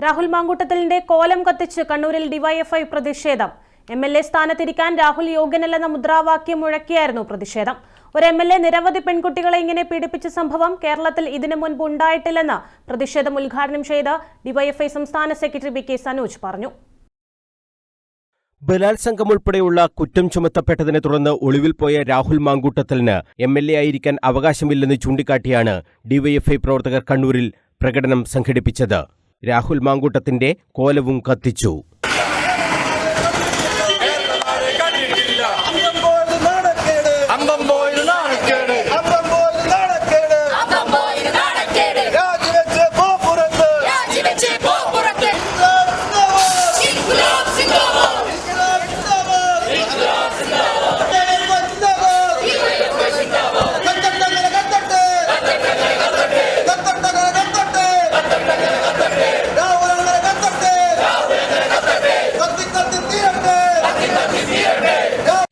രാഹുൽ മാങ്കൂട്ടത്തലിന്റെ കോലം കത്തിച്ച് കണ്ണൂരിൽ ഡിവൈഎഫ്ഐ പ്രതിഷേധം. എം എൽ എ സ്ഥാനത്തിരിക്കാൻ രാഹുൽ യോഗ്യനല്ലെന്ന മുദ്രാവാക്യം മുഴക്കിയായിരുന്നു പ്രതിഷേധം. ഒരു എം എൽ എ നിരവധി പെൺകുട്ടികളെ ഇങ്ങനെ പീഡിപ്പിച്ച സംഭവം കേരളത്തിൽ ഇതിനു മുൻപ് ഉണ്ടായിട്ടില്ലെന്ന് പ്രതിഷേധം ഉദ്ഘാടനം ചെയ്ത ഡിവൈഎഫ്ഐ സംസ്ഥാന സെക്രട്ടറി ബി കെ സനോജ് പറഞ്ഞു. ബലാത്സംഗം ഉൾപ്പെടെയുള്ള കുറ്റം ചുമത്തപ്പെട്ടതിനെ തുടർന്ന് ഒളിവിൽ പോയ രാഹുൽ മാങ്കൂട്ടത്തലിന് എം എൽ എ ആയിരിക്കാൻ അവകാശമില്ലെന്ന് ചൂണ്ടിക്കാട്ടിയാണ് ഡിവൈഎഫ്ഐ പ്രവർത്തകർ കണ്ണൂരിൽ പ്രകടനം സംഘടിപ്പിച്ചത്. രാഹുൽ മാങ്കൂട്ടത്തിന്റെ കോലവും കത്തിച്ചു.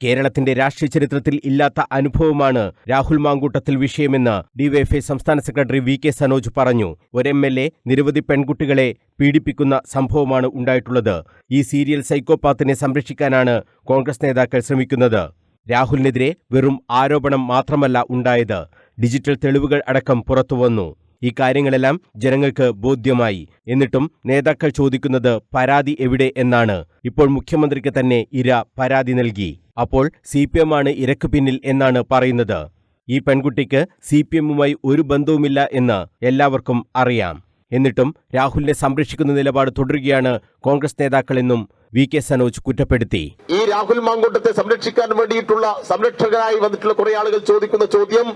കേരളത്തിന്റെ രാഷ്ട്രീയ ചരിത്രത്തിൽ ഇല്ലാത്ത അനുഭവമാണ് രാഹുൽ മാങ്കൂട്ടത്തിൽ വിഷയമെന്ന് ഡിവൈഎഫ്ഐ സംസ്ഥാന സെക്രട്ടറി വി കെ സനോജ് പറഞ്ഞു. ഒരു എം എൽ എ നിരവധി പെൺകുട്ടികളെ പീഡിപ്പിക്കുന്ന സംഭവമാണ് ഉണ്ടായിട്ടുള്ളത്. ഈ സീരിയൽ സൈക്കോപാത്തിനെ സംരക്ഷിക്കാനാണ് കോൺഗ്രസ് നേതാക്കൾ ശ്രമിക്കുന്നത്. രാഹുലിനെതിരെ വെറും ആരോപണം മാത്രമല്ല ഉണ്ടായത്. ഡിജിറ്റൽ തെളിവുകൾ അടക്കം പുറത്തുവന്നു ഈ കാര്യങ്ങളെല്ലാം ജനങ്ങൾക്ക് ബോധ്യമായി. എന്നിട്ടും നേതാക്കൾ ചോദിക്കുന്നത് പരാതി എവിടെ എന്നാണ്. ഇപ്പോൾ മുഖ്യമന്ത്രിക്ക് തന്നെ ഇര പരാതി നൽകി. അപ്പോൾ സി പി എം ആണ് ഇരക്ക് പിന്നിൽ എന്നാണ് പറയുന്നത്. ഈ പെൺകുട്ടിക്ക് സി പി എമ്മുമായി ഒരു ബന്ധവുമില്ല എന്ന് എല്ലാവർക്കും അറിയാം. എന്നിട്ടും രാഹുലിനെ സംരക്ഷിക്കുന്ന നിലപാട് തുടരുകയാണ് കോൺഗ്രസ് നേതാക്കളെന്നും വി കെ സനോജ് കുറ്റപ്പെടുത്തി. ഈ രാഹുൽ മാങ്കൂട്ടത്തെ സംരക്ഷിക്കാൻ വേണ്ടിയിട്ടുള്ള സംരക്ഷകരായി വന്നിട്ടുള്ള കുറെ ആളുകൾ ചോദിക്കുന്ന ചോദ്യം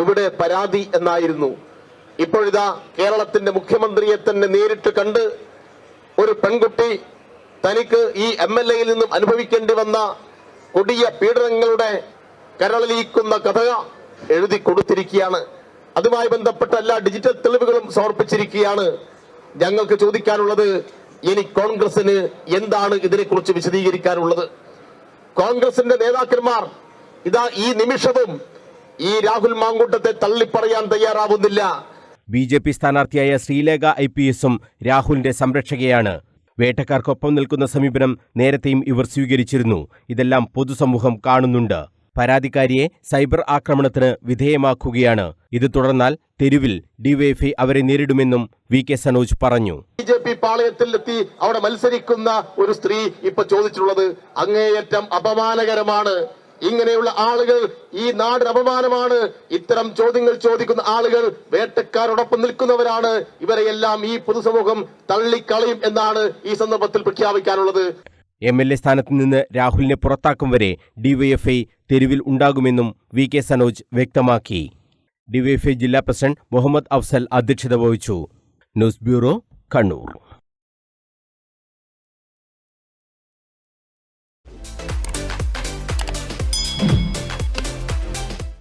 എവിടെ പരാതി എന്നായിരുന്നു. ഇപ്പോഴിതാ കേരളത്തിന്റെ മുഖ്യമന്ത്രിയെ തന്നെ നേരിട്ട് കണ്ട് ഒരു പെൺകുട്ടി തനിക്ക് ഈ എം എൽ എയിൽ നിന്നും അനുഭവിക്കേണ്ടി വന്ന കൊടിയ പീഡനങ്ങളുടെ കരളിലിരിക്കുന്ന കഥ എഴുതി കൊടുത്തിരിക്കുകയാണ്. അതുമായി ബന്ധപ്പെട്ട എല്ലാ ഡിജിറ്റൽ തെളിവുകളും സമർപ്പിച്ചിരിക്കുകയാണ്. ഞങ്ങൾക്ക് ചോദിക്കാനുള്ളത് ഇനി കോൺഗ്രസിന് എന്താണ് ഇതിനെക്കുറിച്ച് വിശദീകരിക്കാനുള്ളത്? കോൺഗ്രസിന്റെ നേതാക്കന്മാർ ഇതാ ഈ നിമിഷവും ഈ രാഹുൽ മാങ്കൂട്ടത്തെ തള്ളിപ്പറയാൻ തയ്യാറാവുന്നില്ല. ബി ജെ പി സ്ഥാനാർത്ഥിയായ ശ്രീലേഖ ഐ പി എസും രാഹുലിന്റെ സംരക്ഷകയാണ്. വേട്ടക്കാർക്കൊപ്പം നിൽക്കുന്ന സമീപനം നേരത്തെയും ഇവർ സ്വീകരിച്ചിരുന്നു. ഇതെല്ലാം പൊതുസമൂഹം കാണുന്നുണ്ട്. പരാതിക്കാരിയെ സൈബർ ആക്രമണത്തിന് വിധേയമാക്കുകയാണ്. ഇത് തുടർന്നാൽ തെരുവിൽ ഡിവൈഎഫ്ഐ അവരെ നേരിടുമെന്നും വി കെ സനോജ് പറഞ്ഞു. ബി ജെ പി പാളയത്തിലെത്തി അവിടെ മത്സരിക്കുന്ന ഒരു സ്ത്രീ ഇപ്പൊ ചോദിച്ചിട്ടുള്ളത് അങ്ങേയറ്റം അപമാനകരമാണ്. ഇങ്ങനെയുള്ള ആളുകൾ ഈ നാടിന് അപമാനമാണ്. ഇത്തരം ചോദ്യങ്ങൾ ചോദിക്കുന്ന ആളുകൾ വേട്ടക്കാരോടൊപ്പം നിൽക്കുന്നവരാണ്. ഇവരെയെല്ലാം ഈ പൊതുസമൂഹം തള്ളിക്കളയും എന്നാണ് ഈ സന്ദർഭത്തിൽ പ്രഖ്യാപിക്കാനുള്ളത്. എം എൽ എ സ്ഥാനത്ത് നിന്ന് രാഹുലിനെ പുറത്താക്കും വരെ ഡിവൈഎഫ്ഐ തെരുവിൽ ഉണ്ടാകുമെന്നും വി കെ സനോജ് വ്യക്തമാക്കി. ഡിവൈഎഫ്ഐ ജില്ലാ പ്രസിഡന്റ് മുഹമ്മദ് അഫ്സൽ അധ്യക്ഷത വഹിച്ചു. News bureau Kannur.